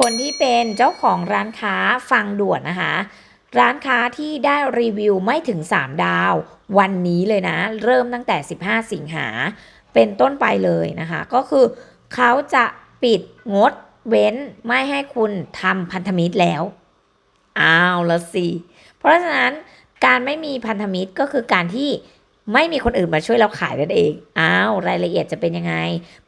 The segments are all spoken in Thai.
คนที่เป็นเจ้าของร้านค้าฟังด่วนนะคะ ร้านค้าที่ได้รีวิวไม่ถึง 3 ดาว วันนี้เลยนะ เริ่มตั้งแต่ 15 สิงหา เป็นต้นไปเลยนะคะ ก็คือเขาจะปิดงดเว้นไม่ให้คุณทำพันธมิตรแล้วอ้าวละสิเพราะฉะนั้นการไม่มีพันธมิตรก็คือการที่ไม่มีคนอื่นมาช่วยเราขายนั่นเอง อ้าว รายละเอียดจะเป็นยังไง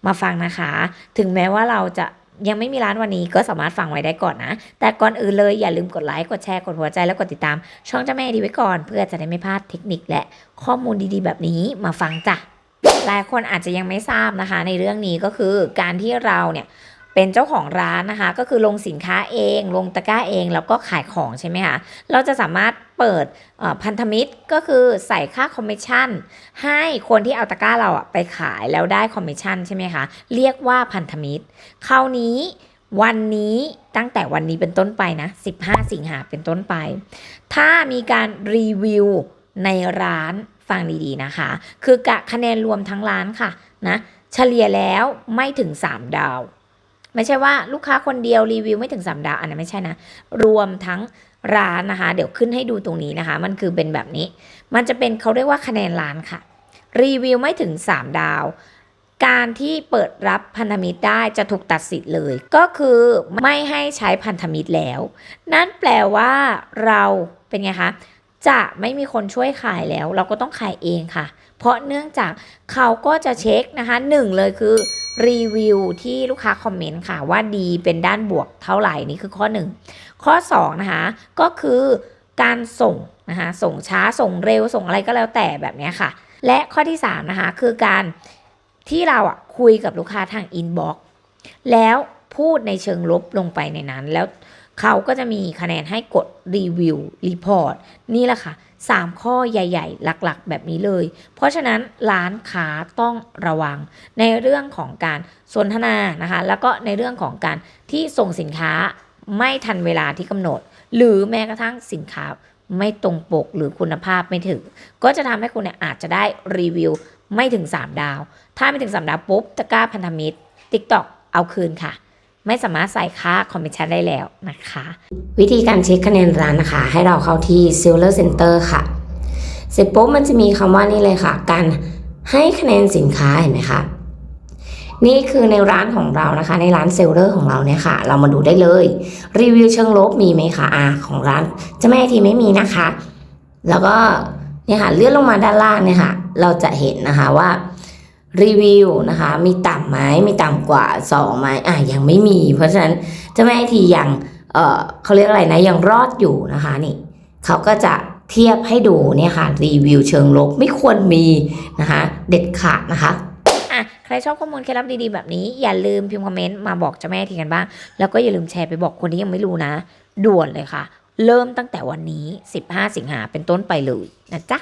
มาฟังนะคะ ถึงแม้ว่าเราจะ ยังไม่มีร้านวันนี้ก็สามารถฟังไว้ได้ก่อนนะ แต่ก่อนอื่นเลยอย่าลืมกดไลค์ กดแชร์ กดหัวใจ แล้วกดติดตาม ช่องเจ้าแม่ดีไว้ก่อน เพื่อจะได้ไม่พลาดเทคนิคและข้อมูลดีๆ แบบนี้มาฟังจ้ะ หลายคนอาจจะยังไม่ทราบนะคะ ในเรื่องนี้ก็คือการที่เราเนี่ย เป็นเจ้าของร้านนะคะ ก็คือลงสินค้าเอง ลงตะกร้าเองแล้วก็ขายของใช่ไหมคะเราจะสามารถเปิดพันธมิตรก็คือใส่ค่าคอมมิชชั่นให้คนที่เอาตะกร้าเราไปขายแล้วได้คอมมิชชั่นใช่ไหมคะเรียกว่าพันธมิตรคราวนี้วันนี้ตั้งแต่วันนี้เป็นต้นไปนะ 15 สิงหาเป็นต้นไป ถ้ามีการรีวิวในร้านฟังดีๆนะคะ คือกะคะแนนรวมทั้งร้านค่ะนะเฉลี่ยแล้วไม่ถึง 3 ดาว ไม่ใช่ว่าลูกค้าคนเดียวรีวิวไม่ถึง3ดาวอันนั้นไม่ใช่นะ รวมทั้งร้านนะคะ เดี๋ยวขึ้นให้ดูตรงนี้นะคะ มันคือเป็นแบบนี้ มันจะเป็นเขาเรียกว่าคะแนนร้านค่ะ รีวิวไม่ถึง 3 ดาว การที่เปิดรับพันธมิตรได้จะถูกตัดสิทธิ์เลย ก็คือไม่ให้ใช้พันธมิตรแล้ว นั่นแปลว่าเราเป็นไงคะจะไม่มีคนช่วยขายแล้ว เราก็ต้องขายเองค่ะ เพราะเนื่องจากเขาก็จะเช็คนะคะหนึ่งเลยคือ รีวิวที่ลูกค้าคอมเมนต์ค่ะว่าดีเป็นด้านบวกเท่าไหร่นี่คือข้อ 1 ข้อ2นะคะก็คือการส่งนะคะส่งช้าส่งเร็วส่งอะไรก็แล้วแต่แบบนี้ค่ะ และข้อที่3นะคะคือการที่เราอะคุยกับลูกค้าทางอินบ็อกซ์แล้วพูดในเชิงลบลงไปในนั้น แล้วเขาก็จะมีคะแนนให้กดรีวิวรีพอร์ตนี่แหละค่ะ 3 ข้อใหญ่ ๆ หลักๆ แบบนี้เลย เพราะฉะนั้นร้านค้าต้องระวังในเรื่องของการสนทนานะคะ แล้วก็ในเรื่องของการที่ส่งสินค้าไม่ทันเวลาที่กำหนด หรือแม้กระทั่งสินค้าไม่ตรงปกหรือคุณภาพไม่ถึง ก็จะทำให้คุณเนี่ยอาจจะได้รีวิวไม่ถึง 3 ดาว ถ้าไม่ถึง 3 ดาวปุ๊บตะกร้าพันธมิตร TikTok เอาคืนค่ะ ไม่สามารถใส่ค่าคอมมิชชั่นได้แล้วนะคะ วิธีการเช็คคะแนนร้านนะคะ ให้เราเข้าที่ Seller Center ค่ะ เสร็จปุ๊บมันจะมีคำว่านี่เลยค่ะ การให้คะแนนสินค้าเห็นไหมคะนี่คือในร้านของเรานะคะ ในร้านเซลเลอร์ของเราเนี่ยค่ะ เรามาดูได้เลย รีวิวเชิงลบมีไหมคะอ่าของร้านจะแม่ทีไม่มีนะคะ แล้วก็เนี่ยค่ะเลื่อนลงมาด้านล่างเนี่ยค่ะ เราจะเห็นนะคะว่า รีวิวนะคะ มีต่ำไหมมีต่ำกว่า2ไหมอะยังไม่มี เพราะฉะนั้นเจะแม่ทียังเอ่อเขาเรียกอะไรนะยังรอดอยู่นะคะนี่เขาก็จะเทียบให้ดูเนี่ยค่ะรีวิวเชิงลบไม่ควรมีนะคะ เด็ดขาดนะคะอะใครชอบข้อมูลเคล็ดลับดีๆแบบนี้อย่าลืมพิมพ์คอมเมนต์มาบอกเจ้าแม่ทีกันบ้าง แล้วก็อย่าลืมแชร์ไปบอกคนที่ยังไม่รู้นะ ด่วนเลยค่ะ เริ่มตั้งแต่วันนี้ 15 สิงหาเป็นต้นไปเลยนะจ๊ะ